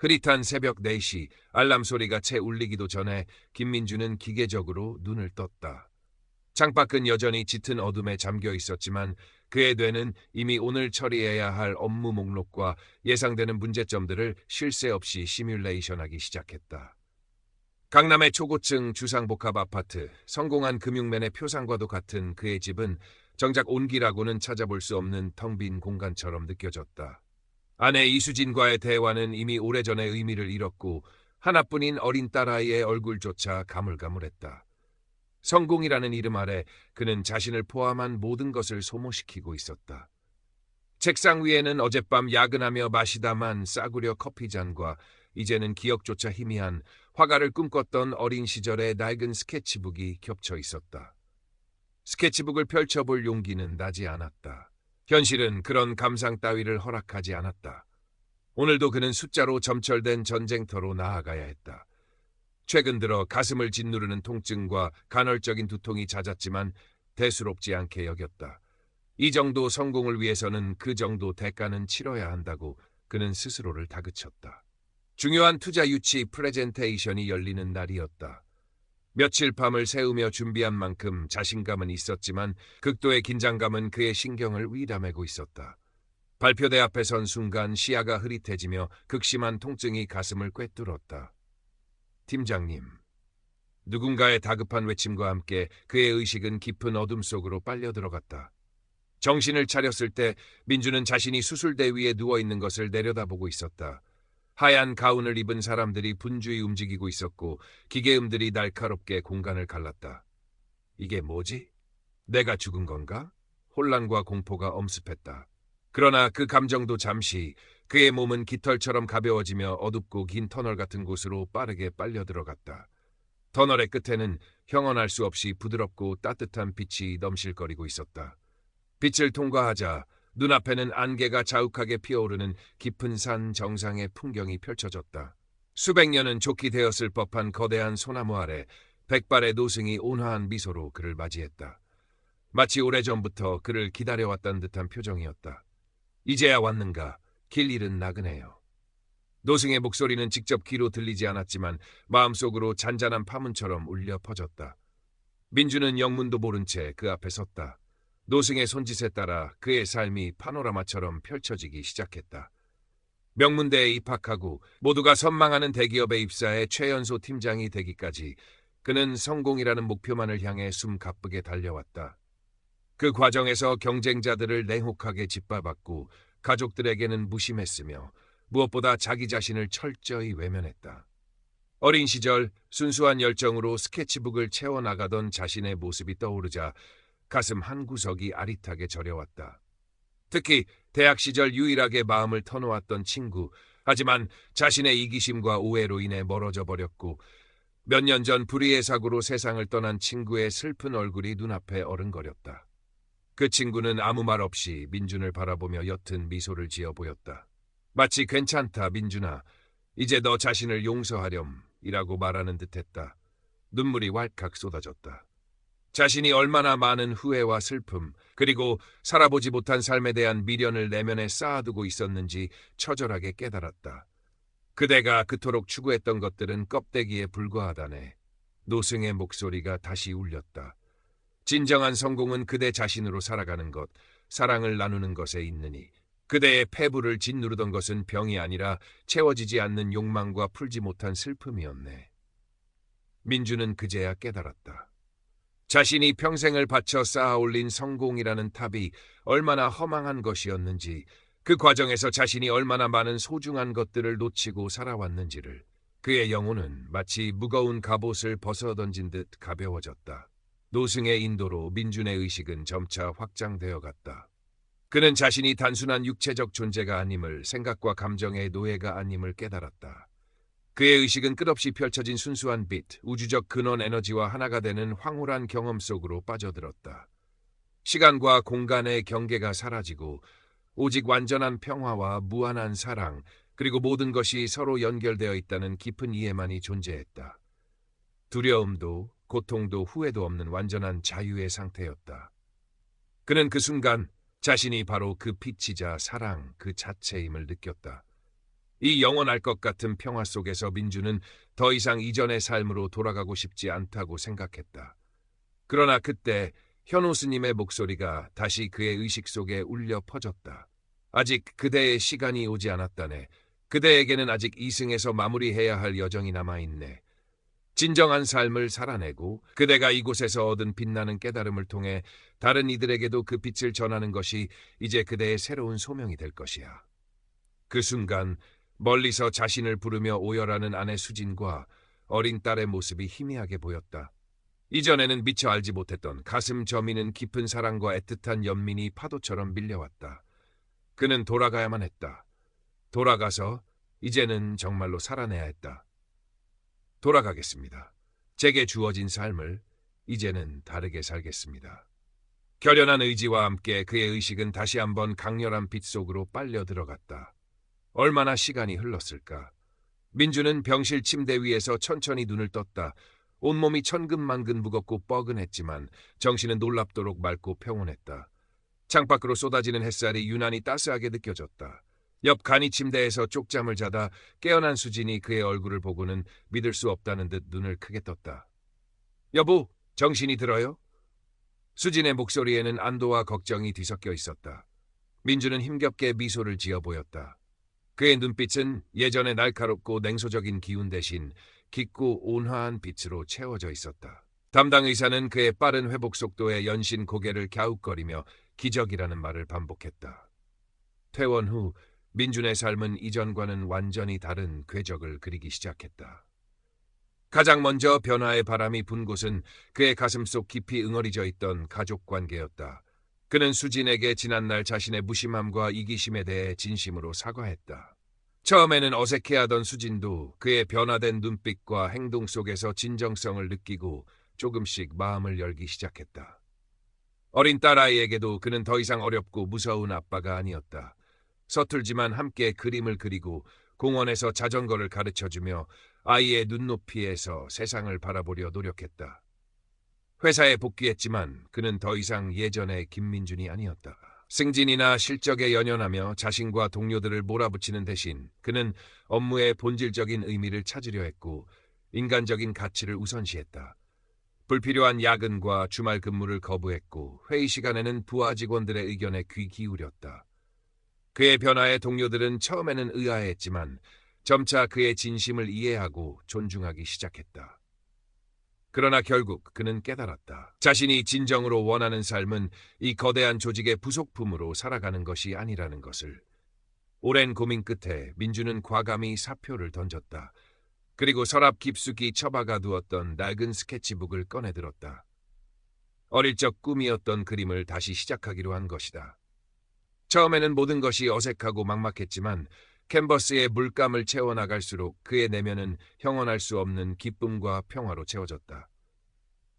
흐릿한 새벽 4시 알람 소리가 채 울리기도 전에 김민주는 기계적으로 눈을 떴다. 창밖은 여전히 짙은 어둠에 잠겨 있었지만 그의 뇌는 이미 오늘 처리해야 할 업무 목록과 예상되는 문제점들을 쉴 새 없이 시뮬레이션하기 시작했다. 강남의 초고층 주상복합 아파트, 성공한 금융맨의 표상과도 같은 그의 집은 정작 온기라고는 찾아볼 수 없는 텅 빈 공간처럼 느껴졌다. 아내 이수진과의 대화는 이미 오래전에 의미를 잃었고 하나뿐인 어린 딸아이의 얼굴조차 가물가물했다. 성공이라는 이름 아래 그는 자신을 포함한 모든 것을 소모시키고 있었다. 책상 위에는 어젯밤 야근하며 마시다만 싸구려 커피잔과 이제는 기억조차 희미한 화가를 꿈꿨던 어린 시절의 낡은 스케치북이 겹쳐 있었다. 스케치북을 펼쳐볼 용기는 나지 않았다. 현실은 그런 감상 따위를 허락하지 않았다. 오늘도 그는 숫자로 점철된 전쟁터로 나아가야 했다. 최근 들어 가슴을 짓누르는 통증과 간헐적인 두통이 잦았지만 대수롭지 않게 여겼다. 이 정도 성공을 위해서는 그 정도 대가는 치러야 한다고 그는 스스로를 다그쳤다. 중요한 투자 유치 프레젠테이션이 열리는 날이었다. 며칠 밤을 새우며 준비한 만큼 자신감은 있었지만 극도의 긴장감은 그의 신경을 위담하고 있었다. 발표대 앞에 선 순간 시야가 흐릿해지며 극심한 통증이 가슴을 꿰뚫었다. 팀장님. 누군가의 다급한 외침과 함께 그의 의식은 깊은 어둠 속으로 빨려 들어갔다. 정신을 차렸을 때 민주는 자신이 수술대 위에 누워 있는 것을 내려다보고 있었다. 하얀 가운을 입은 사람들이 분주히 움직이고 있었고 기계음들이 날카롭게 공간을 갈랐다. 이게 뭐지? 내가 죽은 건가? 혼란과 공포가 엄습했다. 그러나 그 감정도 잠시 그의 몸은 깃털처럼 가벼워지며 어둡고 긴 터널 같은 곳으로 빠르게 빨려 들어갔다. 터널의 끝에는 형언할 수 없이 부드럽고 따뜻한 빛이 넘실거리고 있었다. 빛을 통과하자 눈앞에는 안개가 자욱하게 피어오르는 깊은 산 정상의 풍경이 펼쳐졌다. 수백 년은 좋게 되었을 법한 거대한 소나무 아래 백발의 노승이 온화한 미소로 그를 맞이했다. 마치 오래전부터 그를 기다려왔던 듯한 표정이었다. 이제야 왔는가 길 잃은 나그네요. 노승의 목소리는 직접 귀로 들리지 않았지만 마음속으로 잔잔한 파문처럼 울려 퍼졌다. 민주는 영문도 모른 채 그 앞에 섰다. 노승의 손짓에 따라 그의 삶이 파노라마처럼 펼쳐지기 시작했다. 명문대에 입학하고 모두가 선망하는 대기업에 입사해 최연소 팀장이 되기까지 그는 성공이라는 목표만을 향해 숨 가쁘게 달려왔다. 그 과정에서 경쟁자들을 냉혹하게 짓밟았고 가족들에게는 무심했으며 무엇보다 자기 자신을 철저히 외면했다. 어린 시절 순수한 열정으로 스케치북을 채워나가던 자신의 모습이 떠오르자 가슴 한 구석이 아릿하게 저려왔다. 특히 대학 시절 유일하게 마음을 터놓았던 친구, 하지만 자신의 이기심과 오해로 인해 멀어져 버렸고 몇 년 전 불의의 사고로 세상을 떠난 친구의 슬픈 얼굴이 눈앞에 어른거렸다. 그 친구는 아무 말 없이 민준을 바라보며 옅은 미소를 지어 보였다. 마치 괜찮다, 민준아. 이제 너 자신을 용서하렴. 이라고 말하는 듯했다. 눈물이 왈칵 쏟아졌다. 자신이 얼마나 많은 후회와 슬픔, 그리고 살아보지 못한 삶에 대한 미련을 내면에 쌓아두고 있었는지 처절하게 깨달았다. 그대가 그토록 추구했던 것들은 껍데기에 불과하다네. 노승의 목소리가 다시 울렸다. 진정한 성공은 그대 자신으로 살아가는 것, 사랑을 나누는 것에 있느니 그대의 폐부를 짓누르던 것은 병이 아니라 채워지지 않는 욕망과 풀지 못한 슬픔이었네. 민주는 그제야 깨달았다. 자신이 평생을 바쳐 쌓아 올린 성공이라는 탑이 얼마나 허망한 것이었는지, 그 과정에서 자신이 얼마나 많은 소중한 것들을 놓치고 살아왔는지를 그의 영혼은 마치 무거운 갑옷을 벗어던진 듯 가벼워졌다. 노승의 인도로 민준의 의식은 점차 확장되어 갔다. 그는 자신이 단순한 육체적 존재가 아님을 생각과 감정의 노예가 아님을 깨달았다. 그의 의식은 끝없이 펼쳐진 순수한 빛, 우주적 근원 에너지와 하나가 되는 황홀한 경험 속으로 빠져들었다. 시간과 공간의 경계가 사라지고 오직 완전한 평화와 무한한 사랑, 그리고 모든 것이 서로 연결되어 있다는 깊은 이해만이 존재했다. 두려움도 고통도 후회도 없는 완전한 자유의 상태였다. 그는 그 순간 자신이 바로 그 빛이자 사랑 그 자체임을 느꼈다. 이 영원할 것 같은 평화 속에서 민주는 더 이상 이전의 삶으로 돌아가고 싶지 않다고 생각했다. 그러나 그때 현우 스님의 목소리가 다시 그의 의식 속에 울려 퍼졌다. 아직 그대의 시간이 오지 않았다네. 그대에게는 아직 이승에서 마무리해야 할 여정이 남아있네. 진정한 삶을 살아내고 그대가 이곳에서 얻은 빛나는 깨달음을 통해 다른 이들에게도 그 빛을 전하는 것이 이제 그대의 새로운 소명이 될 것이야. 그 순간 멀리서 자신을 부르며 오열하는 아내 수진과 어린 딸의 모습이 희미하게 보였다. 이전에는 미처 알지 못했던 가슴 저미는 깊은 사랑과 애틋한 연민이 파도처럼 밀려왔다. 그는 돌아가야만 했다. 돌아가서 이제는 정말로 살아내야 했다. 돌아가겠습니다. 제게 주어진 삶을 이제는 다르게 살겠습니다. 결연한 의지와 함께 그의 의식은 다시 한번 강렬한 빛 속으로 빨려 들어갔다. 얼마나 시간이 흘렀을까? 민주는 병실 침대 위에서 천천히 눈을 떴다. 온몸이 천근만근 무겁고 뻐근했지만 정신은 놀랍도록 맑고 평온했다. 창밖으로 쏟아지는 햇살이 유난히 따스하게 느껴졌다. 옆 간이 침대에서 쪽잠을 자다 깨어난 수진이 그의 얼굴을 보고는 믿을 수 없다는 듯 눈을 크게 떴다. 여보, 정신이 들어요? 수진의 목소리에는 안도와 걱정이 뒤섞여 있었다. 민주는 힘겹게 미소를 지어 보였다. 그의 눈빛은 예전의 날카롭고 냉소적인 기운 대신 깊고 온화한 빛으로 채워져 있었다. 담당 의사는 그의 빠른 회복 속도에 연신 고개를 갸웃거리며 기적이라는 말을 반복했다. 퇴원 후 민준의 삶은 이전과는 완전히 다른 궤적을 그리기 시작했다. 가장 먼저 변화의 바람이 분 곳은 그의 가슴 속 깊이 응어리져 있던 가족 관계였다. 그는 수진에게 지난날 자신의 무심함과 이기심에 대해 진심으로 사과했다. 처음에는 어색해하던 수진도 그의 변화된 눈빛과 행동 속에서 진정성을 느끼고 조금씩 마음을 열기 시작했다. 어린 딸아이에게도 그는 더 이상 어렵고 무서운 아빠가 아니었다. 서툴지만 함께 그림을 그리고 공원에서 자전거를 가르쳐주며 아이의 눈높이에서 세상을 바라보려 노력했다. 회사에 복귀했지만 그는 더 이상 예전의 김민준이 아니었다. 승진이나 실적에 연연하며 자신과 동료들을 몰아붙이는 대신 그는 업무의 본질적인 의미를 찾으려 했고 인간적인 가치를 우선시했다. 불필요한 야근과 주말 근무를 거부했고 회의 시간에는 부하 직원들의 의견에 귀 기울였다. 그의 변화에 동료들은 처음에는 의아해했지만 점차 그의 진심을 이해하고 존중하기 시작했다. 그러나 결국 그는 깨달았다. 자신이 진정으로 원하는 삶은 이 거대한 조직의 부속품으로 살아가는 것이 아니라는 것을. 오랜 고민 끝에 민주는 과감히 사표를 던졌다. 그리고 서랍 깊숙이 처박아 두었던 낡은 스케치북을 꺼내들었다. 어릴 적 꿈이었던 그림을 다시 시작하기로 한 것이다. 처음에는 모든 것이 어색하고 막막했지만 캔버스에 물감을 채워나갈수록 그의 내면은 형언할 수 없는 기쁨과 평화로 채워졌다.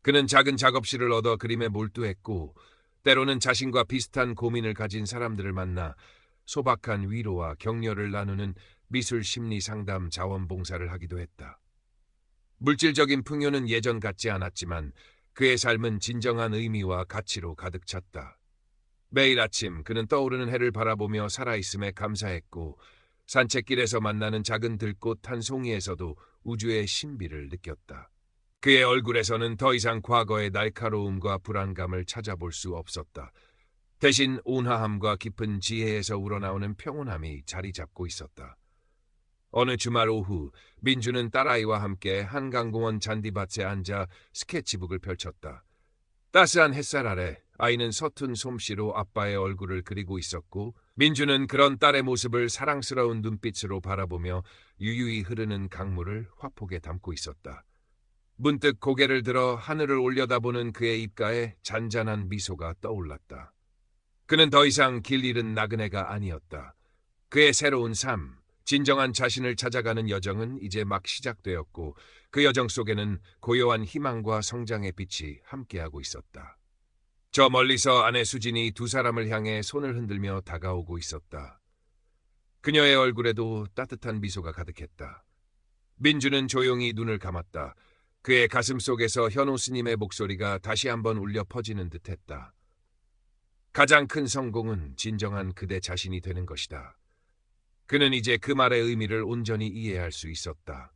그는 작은 작업실을 얻어 그림에 몰두했고 때로는 자신과 비슷한 고민을 가진 사람들을 만나 소박한 위로와 격려를 나누는 미술 심리 상담 자원봉사를 하기도 했다. 물질적인 풍요는 예전 같지 않았지만 그의 삶은 진정한 의미와 가치로 가득 찼다. 매일 아침 그는 떠오르는 해를 바라보며 살아있음에 감사했고 산책길에서 만나는 작은 들꽃 한 송이에서도 우주의 신비를 느꼈다. 그의 얼굴에서는 더 이상 과거의 날카로움과 불안감을 찾아볼 수 없었다. 대신 온화함과 깊은 지혜에서 우러나오는 평온함이 자리 잡고 있었다. 어느 주말 오후 민주는 딸아이와 함께 한강공원 잔디밭에 앉아 스케치북을 펼쳤다. 따스한 햇살 아래 아이는 서툰 솜씨로 아빠의 얼굴을 그리고 있었고 민주는 그런 딸의 모습을 사랑스러운 눈빛으로 바라보며 유유히 흐르는 강물을 화폭에 담고 있었다. 문득 고개를 들어 하늘을 올려다보는 그의 입가에 잔잔한 미소가 떠올랐다. 그는 더 이상 길 잃은 나그네가 아니었다. 그의 새로운 삶, 진정한 자신을 찾아가는 여정은 이제 막 시작되었고 그 여정 속에는 고요한 희망과 성장의 빛이 함께하고 있었다. 저 멀리서 아내 수진이 두 사람을 향해 손을 흔들며 다가오고 있었다. 그녀의 얼굴에도 따뜻한 미소가 가득했다. 민주는 조용히 눈을 감았다. 그의 가슴 속에서 현우 스님의 목소리가 다시 한번 울려 퍼지는 듯했다. 가장 큰 성공은 진정한 그대 자신이 되는 것이다. 그는 이제 그 말의 의미를 온전히 이해할 수 있었다.